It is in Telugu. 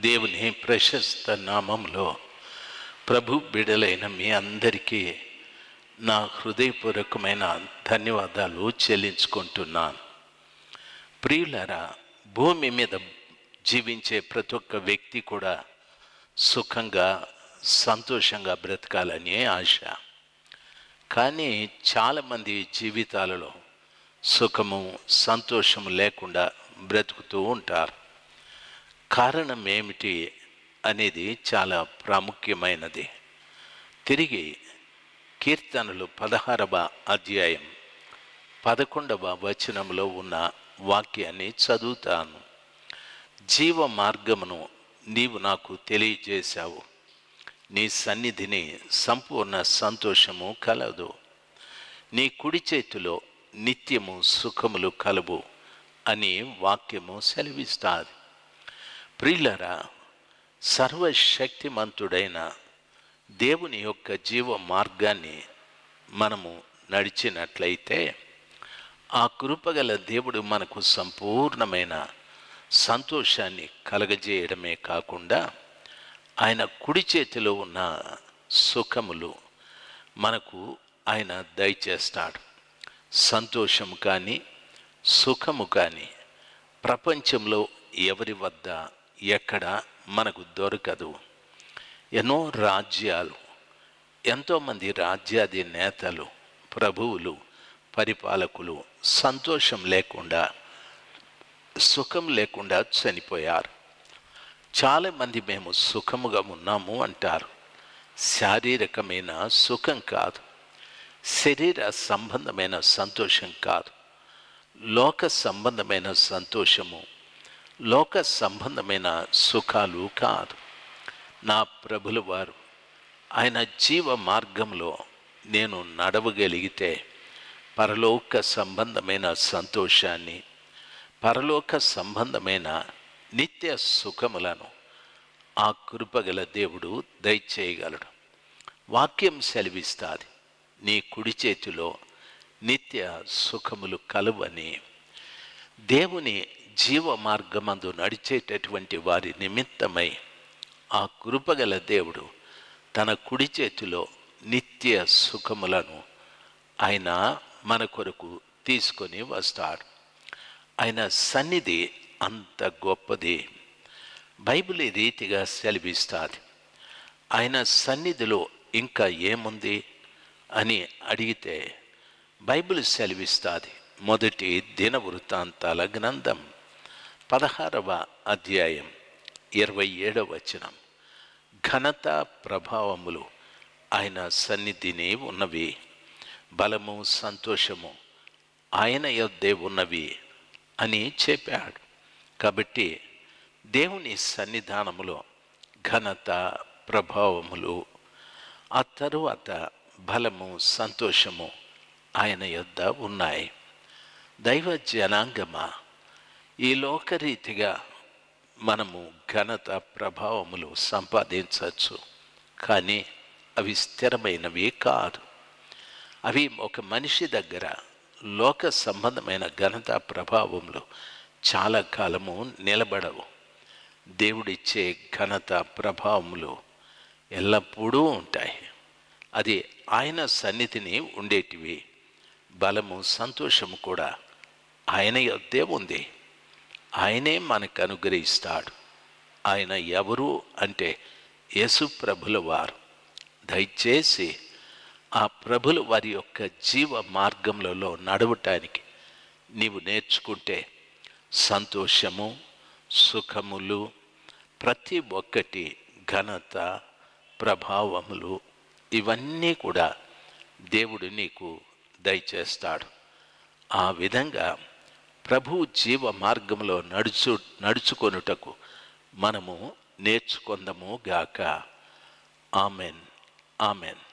దేవుని ప్రశస్త నామంలో ప్రభు బిడలైన మీ అందరికీ నా హృదయపూర్వకమైన ధన్యవాదాలు చెల్లించుకుంటున్నాను. ప్రియులరా భూమి మీద జీవించే ప్రతి ఒక్క వ్యక్తి కూడా సుఖంగా సంతోషంగా బ్రతకాలని ఆశ. కానీ చాలామంది జీవితాలలో సుఖము సంతోషము లేకుండా బ్రతుకుతూ ఉంటారు. కారణం ఏమిటి అనేది చాలా ప్రాముఖ్యమైనది. తిరిగి కీర్తనలు పదహారవ అధ్యాయం పదకొండవ వచనంలో ఉన్న వాక్యాన్ని చదువుతాను. జీవ మార్గమును నీవు నాకు తెలియజేశావు. నీ సన్నిధిని సంపూర్ణ సంతోషము కలదు. నీ కుడి చేతిలో నిత్యము సుఖములు కలవు అని వాక్యము సెలవిస్తాది. ప్రియులరా సర్వశక్తిమంతుడైన దేవుని యొక్క జీవ మార్గాన్ని మనము నడిచినట్లయితే ఆ కృపగల దేవుడు మనకు సంపూర్ణమైన సంతోషాన్ని కలగజేయడమే కాకుండా ఆయన కుడి చేతిలో ఉన్న సుఖములు మనకు ఆయన దయచేస్తాడు. సంతోషము కానీ సుఖము కానీ ప్రపంచంలో ఎవరి వద్ద ఎక్కడ మనకు దొరకదు. ఎన్నో రాజ్యాలు ఎంతోమంది రాజ్యాది నేతలు ప్రభువులు పరిపాలకులు సంతోషం లేకుండా సుఖం లేకుండా చనిపోయారు. చాలామంది మేము సుఖముగా ఉన్నాము అంటారు. శారీరకమైన సుఖం కాదు. శరీర సంబంధమైన సంతోషం కాదు. లోక సంబంధమైన సంతోషము లోక సంబంధమైన సుఖాలు కాదు. నా ప్రభుల వారు ఆయన జీవ మార్గంలో నేను నడవగలిగితే పరలోక సంబంధమైన సంతోషాన్ని పరలోక సంబంధమైన నిత్య సుఖములను ఆ కృపగల దేవుడు దయచేయగలడు. వాక్యం సెలవిస్తాది నీ కుడి చేతిలో నిత్య సుఖములు కలువని దేవుని జీవ మార్గమందు నడిచేటటువంటి వారి నిమిత్తమై ఆ కృపగల దేవుడు తన కుడి చేతిలో నిత్య సుఖములను ఆయన మన కొరకు తీసుకొని వస్తాడు. ఆయన సన్నిధి అంత గొప్పది. బైబిల్ ఈ రీతిగా సెలవిస్తుంది. ఆయన సన్నిధిలో ఇంకా ఏముంది అని అడిగితే బైబిల్ సెలవిస్తుంది. మొదటి దిన వృత్తాంతాల గ్రంథం. పదహారవ అధ్యాయం ఇరవై ఏడవ వచనం. ఘనత ప్రభావములు ఆయన సన్నిధిని ఉన్నవి. బలము సంతోషము ఆయన యొద్దే ఉన్నవి అని చెప్పాడు. కాబట్టి దేవుని సన్నిధానములో ఘనత ప్రభావములు ఆ తరువాత బలము సంతోషము ఆయన యొద్ద ఉన్నాయి. దైవ జనాంగమా? ఈ లోకరీతిగా మనము ఘనత ప్రభావములు సంపాదించవచ్చు. కానీ అవి స్థిరమైనవి కాదు. అవి ఒక మనిషి దగ్గర లోక సంబంధమైన ఘనత ప్రభావములు చాలా కాలము నిలబడవు. దేవుడిచ్చే ఘనత ప్రభావములు ఎల్లప్పుడూ ఉంటాయి. అది ఆయన సన్నిధిని ఉండేటివి. బలము సంతోషము కూడా ఆయన యొద్దే ఉంది. ఆయనే మనకు అనుగ్రహిస్తాడు ఆయన ఎవరు అంటే యేసు ప్రభుల వారు. దయచేసి ఆ ప్రభుల వారి యొక్క జీవ మార్గములలో నడవటానికి నీవు నేర్చుకుంటే సంతోషము సుఖములు ప్రతి ఒక్కటి ఘనత ప్రభావములు ఇవన్నీ కూడా దేవుడు నీకు దయచేస్తాడు. ఆ విధంగా ప్రభు జీవ మార్గంలో నడుచు నడుచుకొనుటకు మనము నేర్చుకుందము గాక. ఆమెన్. ఆమెన్.